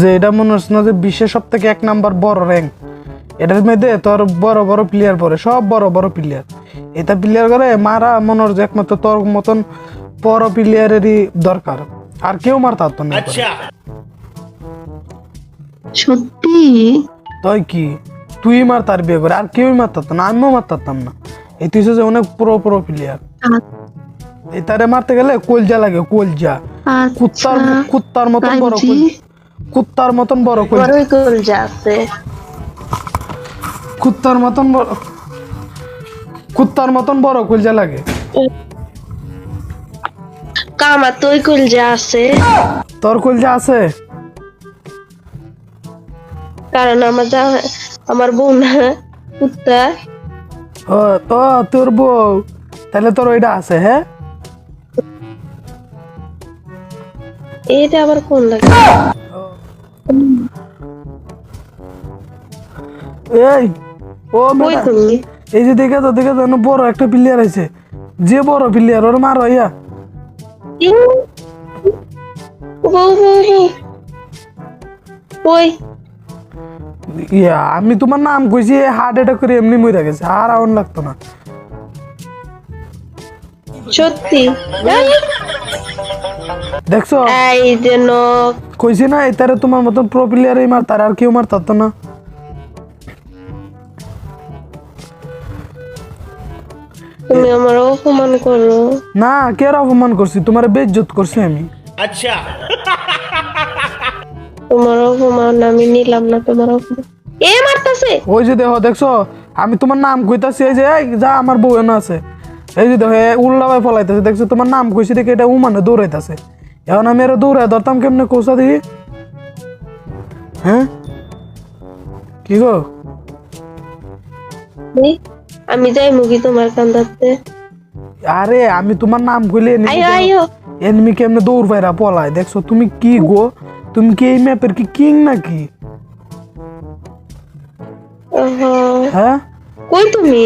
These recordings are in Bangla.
যে এটা মনে হচ্ছে না যে বিশ্বের সব থেকে এক নাম্বার বড় র্যাঙ্ক এটার মধ্যে তোর বড় বড় প্লেয়ার পড়ে সব বড় বড় প্লেয়ার এটা প্লেয়ার করে মারা মনে হচ্ছে একমাত্র তোর মতন বড় প্লেয়ারেরই দরকার। আর কেউ মারতে পারতো না সত্যি? তাই কি? তুই মার তার বিয়ে করে আর কেউই মারতে পারতো না আমিও মারতে পারতাম না। এই তুই যে অনেক পুরো পুরো প্লেয়ার এই তারে মারতে গেলে কলজা লাগে কলজা। কুত্তার আচ্ছা কুত্তার মতন বড়। কুত্তার মতন বড় কলজা। আছে। কুত্তার মতন বড় কুত্তার মতন বড় কলজা লাগে। কামা তুই কলজা আছে। তোর কলজা আছে? কারণ আমার যা আমার বোন কুত্তা। ও তো তোর বউ। তাহলে তোর ওইটা আছে হ্যাঁ? এটা আবার কোন লাগে? এই ও এই যে দেখে তো দেখে তো বড় একটা প্লেয়ার আছে। যে বড় প্লেয়ার ওর মারো ইয়া। ইয়া আমি তোমার নাম কইছি হার্ট অ্যাটাক করে এমনি মরে গেছে আর আউন লাগতো না। সত্যি? দেখছ? কইছি না এটারে তোমার মতন প্রো প্লেয়ারই আর কেউ না। আচ্ছা। আমি। তোমার দেখছ? আমি নাম কইতাছি এই যে যা আমার বউ না আছে। এই যে দেখো উল্লাভাই ফলাইতেছে। দেখছ তোমার নাম কইছি দেখে এটা উমানে দৌড়াইতেছে। এখন আমি এর দৌড়াই ধরতাম কেমনে কৌশা দিই হ্যাঁ কি গো এই, আমি যাই মুগি তোমার কান্দাতে আরে আমি তোমার নাম কইলে আয়ো আয়ো এনিমি কেমনে দৌড় পাইরা পলায় দেখছ তুমি কি গো তুমি কি এই ম্যাপের কি কিং নাকি ওহো। হ্যাঁ কই তুমি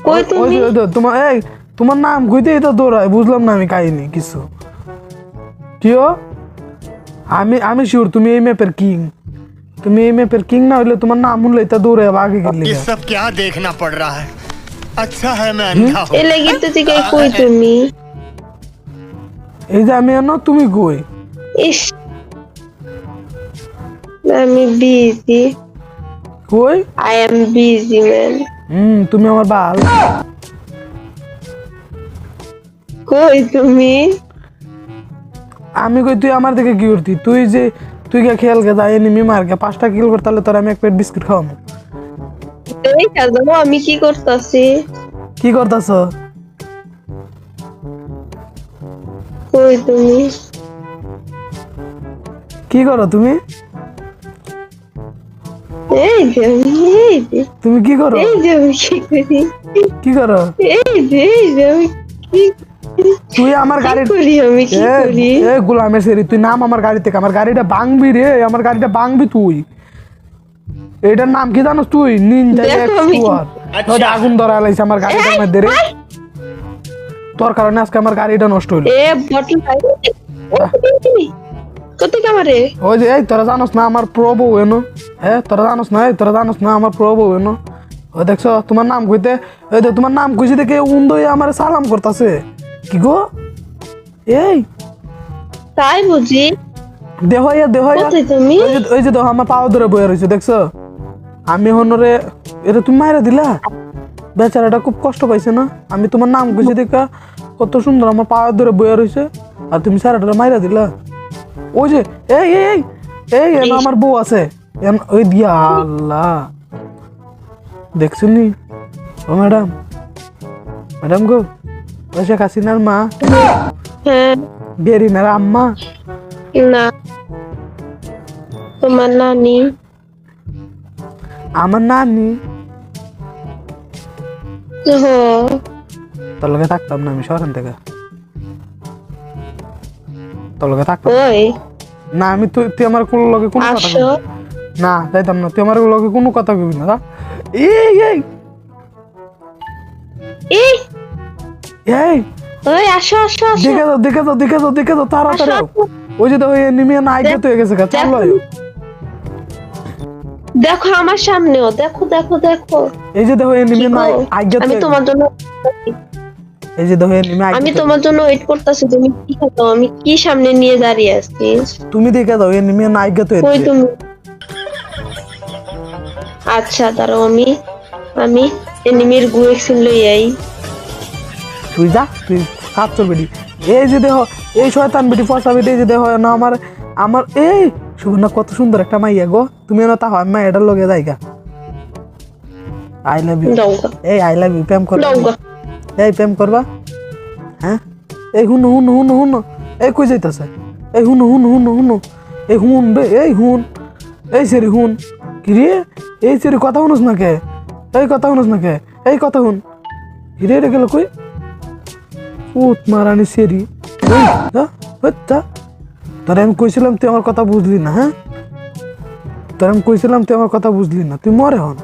কই ওই তুমি যে- ওই যে তোমার এই তোমার নাম কইতে এটা দৌড়ায় বুঝলাম না আমি কাহিনি কিছু কিও আমি আমি শিওর তুমি এই ম্যাপের কিং তুমি এই ম্যাপের কিং না হইলে তোমার নাম শুনলে এটা দৌড়ে আগে গেলে ये सब क्या देखना पड़ रहा है अच्छा है मैं अंधा हूँ এ লাগিতে থেকে কই তুমি এই যে আমি এনো তুমি কই ইস আমি বিজি কই আই এম বিজি ম্যান হুম তুমি আমার বাল কই তুমি? আমি কই তুই আমার দিকে কি করতি? তুই যে তুই কে খেয়াল কে যাই এনিমি মার কে পাঁচটা কিল কর তাহলে তোর আমি এক প্লেট বিস্কুট খাওয়াবো এই কাজে আমি কি করতেছি? কি করতাছ? কই তুমি? কি করো তুমি? এই যে এই যে। তুমি কি করো? এই যে আমি কি করি? কি করো? এই যে এই যে আমি কি তুই আমার গাড়ি আমি? কি এ, করি? এ গোলামের সেরি তুই নাম আমার গাড়ি থেকে আমার গাড়িটা ভাঙবি রে আমার গাড়িটা ভাঙবি তুই। এটার নাম কি জানোস তুই? নিনজা দেখো আমি এক্সপ্লোর আগুন ধরা লাইছে আমার গাড়িটার মধ্যে রে। তোর কারণে আজকে আমার গাড়িটা নষ্ট হইল। এ বটল কোথায় কামারে ওই যে এই তোরা জানোস না আমার প্রভু এনো? হ্যাঁ তোরা জানোস না এই তোরা জানোস না আমার প্রভু এনো? ওই দেখছ তোমার নাম কইতে ওই দেখ তোমার নাম কইছি দেখে উন্দো আমার সালাম করতাছে। কি গো? এই। তাই বুঝি। দেহ দেহ কোথায় তুমি? ওই যে দেখো আমার পাও ধরে বয়ে রয়েছে দেখছ? আমি হনরে এটা তুমি মাইরা দিলা? বেচারাটা খুব কষ্ট পাইছে না? আমি তোমার নাম কইছি দেখা কত সুন্দর আমার পাও ধরে বয়ে রয়েছে আর তুমি সারাটা মাইরা দিলা। ওই যে এই এই এই এই আমার বউ আছে ওই দিয়া আল্লাহ। দেখছুনি ও ম্যাডাম ম্যাডাম গো। শেখ হাসিনার মা হ্যাঁ বেরিনার আম্মা না তোমার নানি আমার নানি তোর লগে থাকতাম না আমি শহরান থেকে তোর লগে থাকতাম ওই না আমি তুই তুই আমার কোনো লগে কোনো কথা না যাইতাম না তুই আমার লগে কোনো কথা কবি না এই এই এই এই ওই আসো আসো আসো। দেখে দেখে দেখে তো দেখে তো তাড়াতাড়ি। ওই যে দেখো এনিমি নাইকেট হয়ে গেছে চলো দেখো। আমার সামনেও দেখো দেখো দেখো। এই যে দেখো এনিমি আমি তোমার জন্য এই যে দেখো এনিমি আমি তোমার জন্য ওয়েট করতেছি তুমি কি খাতো আমি কি সামনে নিয়ে দাঁড়িয়ে আছি? তুমি দেখে দাও এনিমি নাইকেট কই হয়েছে তুমি? আচ্ছা দাঁড়াও আমি আমি এনিমির গুয়েক্সিন লই আই। তুই যা তুই কাজ চলবে। এই যে দেহ এই শয়তান বেটি ফসা বেটি এই যে দেহ না আমার আমার এই সুবর্ণা কত সুন্দর একটা মাইয়া গো। তুমি না তা হয় মাইয়াটার লগে যাইগা আই লাভ ইউ এই আই লাভ ইউ প্রেম করবা এই প্রেম করবা? হ্যাঁ? এই হুন হুন হুন হুন। এই কই যাইতাছে? এই হুন হুন হুন হুন। এই হুন বে এই হুন। এই সেরি হুন। কি রে? এই সেরি কথা শুনুস না কে এই কথা শুনুস না কে এই কথা শুন হিরে রে গেল কই? উত মারানি সেরি তোরে আমি কইছিলাম তুই আমার কথা বুঝলি না হ্যাঁ? তোর আমি কইছিলাম তুই আমার কথা বুঝলি না। তুই মর এখন।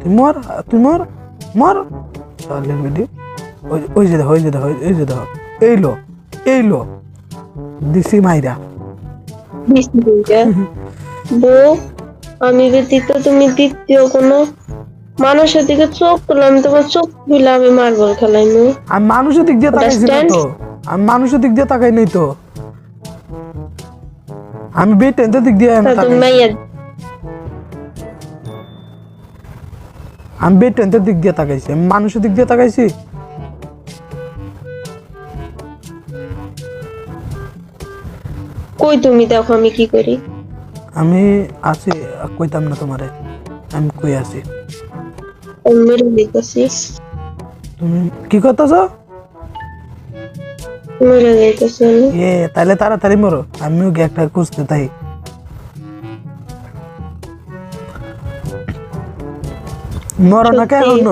তুই মর তুই মর মর। চলেন বেডি ওই ওই যে ওই যে দেখো এই যে দেখো। এই লো এই লো। দিছি মাইরা। আমি ব্যতীত তুমি দ্বিতীয় কোনো মানুষের দিকে চোখ তোমার চোখ দিলে আমি মার্বল খেলাইমু আমি মানুষের দিক দিয়ে তাকাইছি না তো। আমি মানুষের দিক দিয়ে তাকাই নাই তো। আমি দিক দিয়ে আমি তা তুমি আমি দিক দিয়ে তাকাইছি। আমি মানুষের দিক দিয়ে তাকাইছি। কই তুমি দেখো আমি কি করি? আমি আছি কইতাম না তোমারে। আমি কই আছি? মেরে দিতেছি তুমি কি করতেছ মেরে যাইতেছি এ তাহলে তাড়াতাড়ি মরো আমিও একটা খুঁজতে তাই মরো না কেন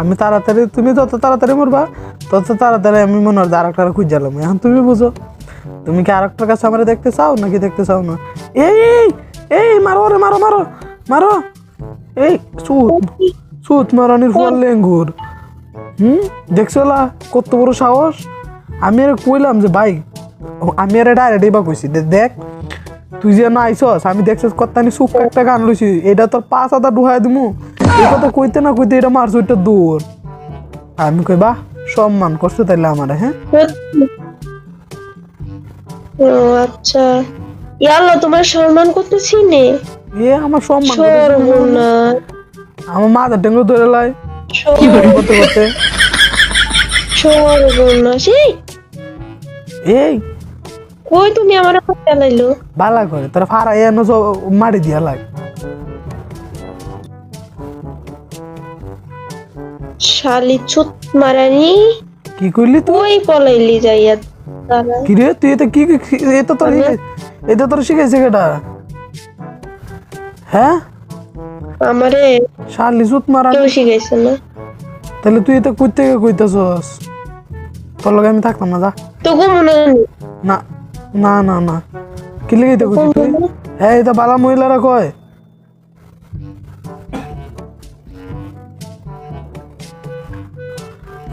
আমি তাড়াতাড়ি তুমি যত তাড়াতাড়ি মরবা তত তাড়াতাড়ি আমি মনে হয় আরেকটা খুঁজালাম এখন তুমি বুঝো তুমি কি আরেকটার কাছে আমার দেখতে চাও নাকি দেখতে চাও না এই এই মারো রে মারো মারো মারো এই সুত সুত মারানির লেঙ্গুর। হুম? দেখছ লা কত বড় সাহস? আমি আর কইলাম যে ভাই আমি আর ডাইরেক্ট এবার কইছি দেখ তুই যে না আইসস আমি দেখছিস কত্তানি সুপ একটা গান লইছি এটা তোর পাঁচ হাজার ঢুকাই দিমু। এই কথা কইতে না কইতে এটা মারছো এটা দূর। আমি কই বাহ সম্মান করছে তাইলে আমার হ্যাঁ? ও আচ্ছা। ইয়াল্লা তোমার সম্মান করতেছি নে। এ আমার সম্মান আমার মাথা টেঙ্গো ধরে লাই। করতে করতে? এই। কই তুমি আমার চালাইলো? বালা করে তোরা ফাড়াই এনো সব মারি দিয়া লাগ শালি ছুত মারানি। কি করলি তুই? পলাইলি যাইয়া? কি রে তুই এটা কি কি- এটা তোর এটা তোর শিখাইছে কেটা হ্যাঁ? আমারে শালি সুত মারা কেউ শিখাইছে না। তাহলে তুই এটা কই থেকে কইতাছস? তোর লগে আমি থাকতাম না যা। তো গো মনে না না না না। কি লেগে এটা কইছিস তুই? হ্যাঁ এটা বালা মহিলারা কয়।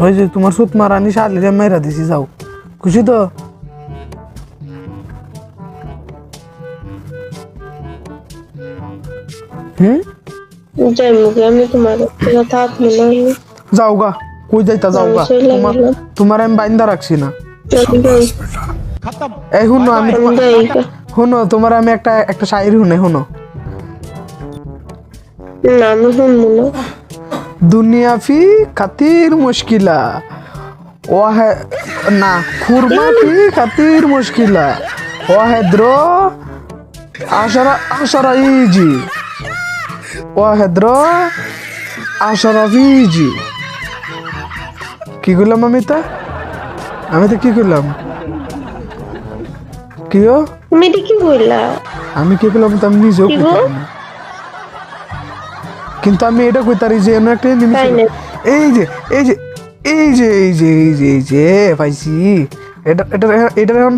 ওই যে তোমার সুত মারানি শালিরে মেরা দিছি যাও। খুশি তো? হ্যাঁ? যাওগা কই যাইতা যাওগা? তোমার তোমার আমি বাইন্দা রাখছি না। এই আমি তোমার আমি একটা একটা দুনিয়া ফি খাতির মুশকিলা। ওয়াহে না খুরমা ফি খাতির মুশকিলা। ওয়াহেদ্র আশারা আশারা ইজি। وهدرا عشرة فيجي কি করলাম আমি তা? আমি তো কি করলাম? কি ও তুমি কি বললা? আমি কি করলাম তো আমি নিজেও কিন্তু আমি এটা কইতারি যে এমন একটা জিনিস এই যে এই যে এই যে এই যে এই যে এই যে পাইছি। এটা এটা এটা এখন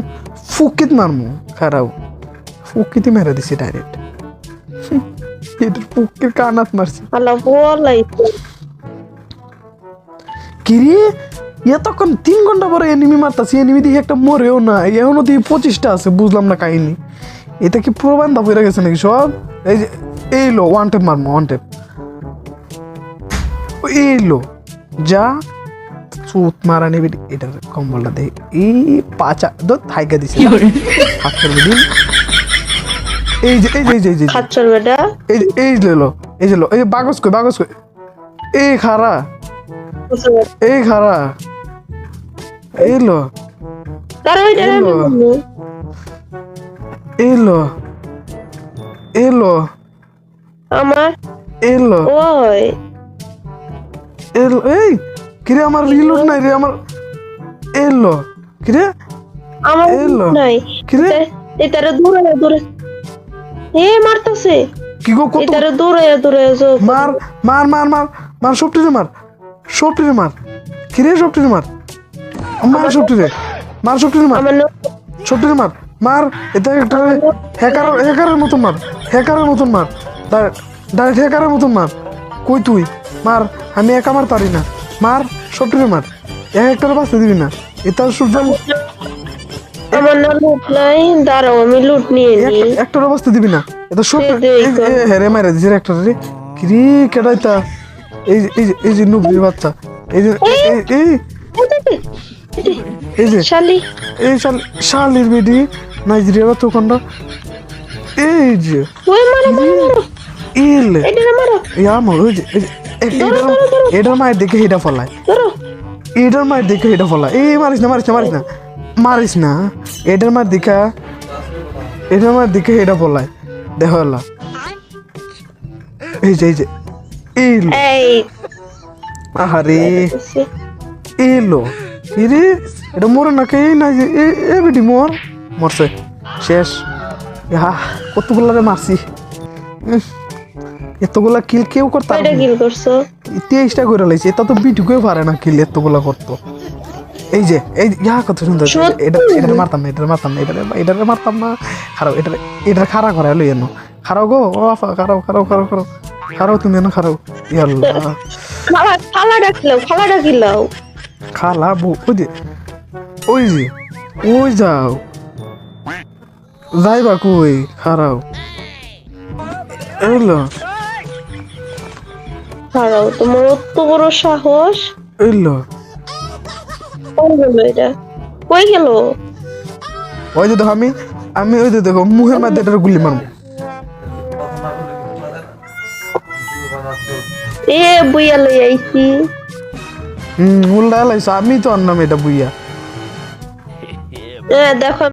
ফুকিত মারমু খারাপ। ফুকিত মেরে দিছি ডাইরেক্ট এটা ফুকির কানাত মারছি। আল্লাহ বলাইছে কিরে এতক্ষণ তিন ঘণ্টা পরে এনিমি মারতাছি এনিমি দিয়ে একটা মরেও না এখনও দিয়ে পঁচিশটা আছে বুঝলাম না কাহিনী। এটা কি পুরো বান্ধা পড়ে গেছে নাকি সব? এই যে এই লো ওয়ান টেপ মারমো ওয়ান টেপ এই লো যা চুত মারা নেবে এটার কম্বলটা দে এই পাচা দত হাইকা দিছে। হাত দিন এই যে এই যে এই যে এই যে খাচ্ছর বেটা? এই যে এই যে লো এই যে লো এই যে বাগস কই বাগস কই। এই খারা এই খারা এই লো তার আমি এই লো এই লো আমার? এই লো। ওই। এই এই কিরে আমার রিলোড নাই রে আমার। এই লো কিরে? আমার। নাই। কিরে? এটারে দূরে দূরে। এ মারতাছে। কি গো কত এটারে মার মার মার মার মার সবটিরে মার সবটিরে মার। কিরে সবটিরে মার? মার সবটিরে মার সবটিরে মার। সবটিরে মার মার এটা একটা হ্যাকার হ্যাকারের মতন মার হ্যাকারের মতন মার। ডাইরেক্ট হ্যাকারের মতন মার। কই তুই? মার আমি একা মার পারি না। মার সবটিরে মার। এক একটারে বাঁচতে দিবি না। এটা সূর্য আমার না লুট নাই দাঁড়াও আমি লুট নিয়ে নি একটারে বাঁচতে দিবি না। এটা সব। হেরে মারে দিছে একটা রে। কিরে কেডাইতা? এই যে এই এই যে বাচ্চা। এই যে এই- এই যে শালি। এই শাল শালির বেডি নাইজেরিয়া বা তোকন্ডা এই যে ওই মারো মারো মারো। ইলে। এটারে মারো। ইয়ামো ওই যে এই যে, এটার- মায়ের দেখে হেটা ফলায়। এটার মায়ের দেখে হেটা ফলায়। এই মারিস না মারিস না মারিস না। মারিস না। এটার মায়ের দেখা এটার মায়ের দেখে হেটা ফলায় দেখো এই যে এই যে এই আহারে। এলো ইরে এটা মরে না কে না যে এ বেটি মর। মরছে। শেষ। হা কতগুলা রে মারছি। এতগুলা কিল কেউ করতে কয়টা কিল করছ? তেইশটা করে লাইছে। এটা তো বিটুকেও পারে না কিল এতগুলা করতো। এই যে এই ইয়া কত সুন্দর? এটা এটা মারতাম না এটা মারতাম না এটা এটা মারতাম না। খারাপ এটা এটা খারা করে লই এনো খারাপ গো ও আফা খারাপ খারাপ খারাপ খারাপ খারাপ তুমি এনো খারাপ ইয়াল্লাহ খালা খালা ডাকিলাও খালা ডাকিলাও। খালা বউ ওই যে ওই যে ওই যাও। যাইবা কই খারাও? এলো। দাঁড়াও তোমার অত বড় সাহস? এলো। কই গেল এটা? কই গেল? ওই যে দেখো আমি আমি ওই যে দেখো মুহের মধ্যে এটার গুলি মারবো। এ বুইয়া লই আইছি। হুম উল্টা লাইছো আমি তো আনলাম এটা বুইয়া। দেখো